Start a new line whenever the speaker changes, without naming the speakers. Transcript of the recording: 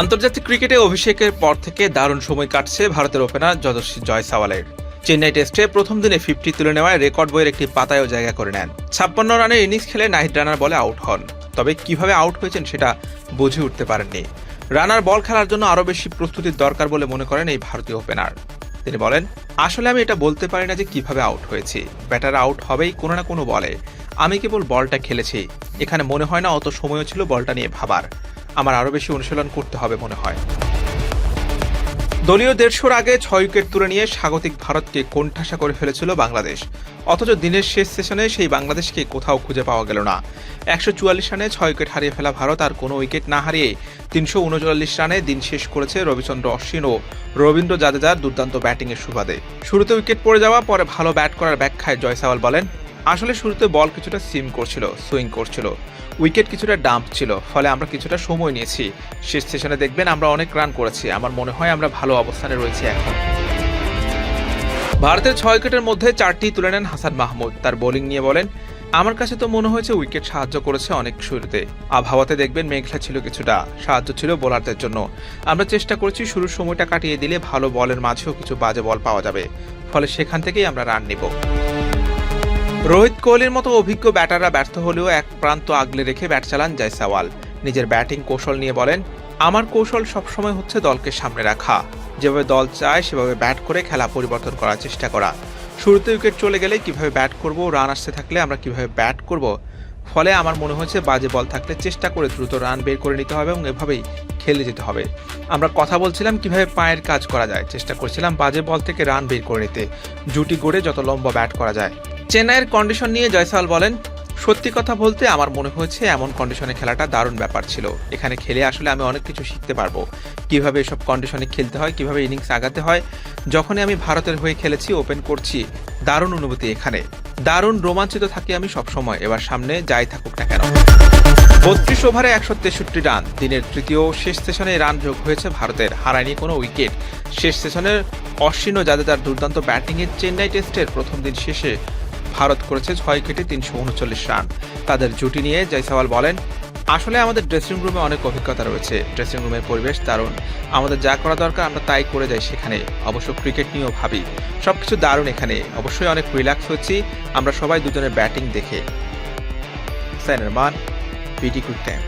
আন্তর্জাতিক ক্রিকেটে অভিষেকের পর থেকে দারুণ সময় কাটছে ভারতের ওপেনার যশস্বী জয়সাওয়ালের। চেন্নাই টেস্টে প্রথম দিনে ফিফটি তুলে নেওয়ায় রেকর্ড বইয়ের একটি পাতায়ও জায়গা করে নেন। ছাপ্পান্ন রানের ইনিংস খেলে নাহিদ রানার বলে আউট হন। তবে কীভাবে আউট হয়েছেন সেটা বুঝে উঠতে পারেননি। রানার বল খেলার জন্য আরও বেশি প্রস্তুতির দরকার বলে মনে করেন এই ভারতীয় ওপেনার। তিনি বলেন, আসলে আমি এটা বলতে পারি না যে কীভাবে আউট হয়েছি। ব্যাটার আউট হবেই কোনো না কোনো বলে। আমি কেবল বলটা খেলেছি। এখানে মনে হয় না অত সময়ও ছিল বলটা নিয়ে ভাবার। আমার আরও বেশি অনুশীলন করতে হবে মনে হয়। দলীয় দেড়শোর আগে ছয় উইকেট তুলে নিয়ে স্বাগতিক ভারতকে কোণঠাসা করে ফেলেছিল বাংলাদেশ। অথচ দিনের শেষ সেশনে সেই বাংলাদেশকে কোথাও খুঁজে পাওয়া গেল না। একশো চুয়াল্লিশ রানে ছয় উইকেট হারিয়ে ফেলা ভারত আর কোনো উইকেট না হারিয়ে তিনশো উনচল্লিশ রানে দিন শেষ করেছে রবিচন্দ্র অশ্বিন ও রবীন্দ্র জাদেজার দুর্দান্ত ব্যাটিংয়ের সুবাদে। শুরুতে উইকেট পড়ে যাওয়া, পরে ভালো ব্যাট করার ব্যাখ্যায় জয়সাওয়াল বলেন আসলে শুরুতে বল কিছুটা সিম করছিল, সুইং করছিল। উইকেট কিছুটা ডাম্প ছিল, ফলে আমরা কিছুটা সময় নিয়েছি। শেষ সেশনে দেখবেন আমরা অনেক রান করেছি। আমার মনে হয় আমরা ভালো অবস্থানে রয়েছি এখন। ভারতের ছয় উইকেটের মধ্যে চারটি তুলে নেন হাসান মাহমুদ। তার বোলিং নিয়ে বলেন, আমার কাছে তো মনে হয়েছে উইকেট সাহায্য করেছে অনেক শুরুতে। আবহাওয়াতে দেখবেন মেঘলা ছিল কিছুটা, সাহায্য ছিল বোলারদের জন্য। আমরা চেষ্টা করেছি শুরুর সময়টা কাটিয়ে দিলে ভালো বলের মাঝেও কিছু বাজে বল পাওয়া যাবে। ফলে সেখান থেকেই আমরা রান নিব। রোহিত কোহলির মতো অভিজ্ঞ ব্যাটাররা ব্যর্থ হলেও এক প্রান্ত আগলে রেখে ব্যাট চালান জয়সাওয়াল। নিজের ব্যাটিং কৌশল নিয়ে বলেন, আমার কৌশল সবসময় হচ্ছে দলকে সামনে রাখা। যেভাবে দল চায়, সেভাবে ব্যাট করে খেলা পরিবর্তন করার চেষ্টা করা। শুরুতে উইকেট চলে গেলে কীভাবে ব্যাট করব, রান আসতে থাকলে আমরা কীভাবে ব্যাট করব, ফলে আমার মনে হয়েছে বাজে বল থাকলে চেষ্টা করে দ্রুত রান বের করে নিতে হবে এবং এভাবেই খেলে যেতে হবে। আমরা কথা বলছিলাম কীভাবে পায়ের কাজ করা যায়, চেষ্টা করছিলাম বাজে বল থেকে রান বের করে নিতে। জুটি গড়ে যত লম্বা ব্যাট করা যায় চেন্নাইয়ের কন্ডিশন নিয়ে জয়সাল বলেন, সত্যি কথা বলতে আমার মনে হয়েছে এমন কন্ডিশনে খেলাটা দারুণ ব্যাপার ছিল। এখানে খেলে আসলে আমি অনেক কিছু শিখতে পারব। কীভাবে এসব কন্ডিশনে খেলতে হয়, কীভাবে ইনিংস আগাতে হয়, যখনই আমি ভারতের হয়ে খেলেছি ওপেন করছি, দারুণ অনুভূতি এখানে। দারুণ রোমাঞ্চিত থাকি আমি সবসময়, এবার সামনে যাই থাকুক না কেন। বত্রিশ ওভারে একশো তেষট্টি রান। দিনের তৃতীয় শেষ সেশনে রান যোগ হয়েছে ভারতের। হারায়নি কোনো উইকেট শেষ সেশনের অশ্বিন ও জাদেজার দুর্দান্ত ব্যাটিংয়ে চেন্নাই টেস্টের প্রথম দিন শেষে ভারত করেছে ছয় উইকেটে তিনশো উনচল্লিশ রান। তাদের জুটি নিয়ে জয়সওয়াল বলেন, আসলে আমাদের ড্রেসিং রুমে অনেক অভিজ্ঞতা রয়েছে। ড্রেসিং রুমের পরিবেশ দারুণ। আমাদের যা করা দরকার আমরা তাই করে যাই সেখানে। অবশ্য ক্রিকেট নিয়েও ভাবি। সবকিছু দারুণ এখানে। অবশ্যই অনেক রিল্যাক্স হচ্ছি। আমরা সবাই দুজনের ব্যাটিং দেখে। সাইনের মান বিডি কুইক টাইম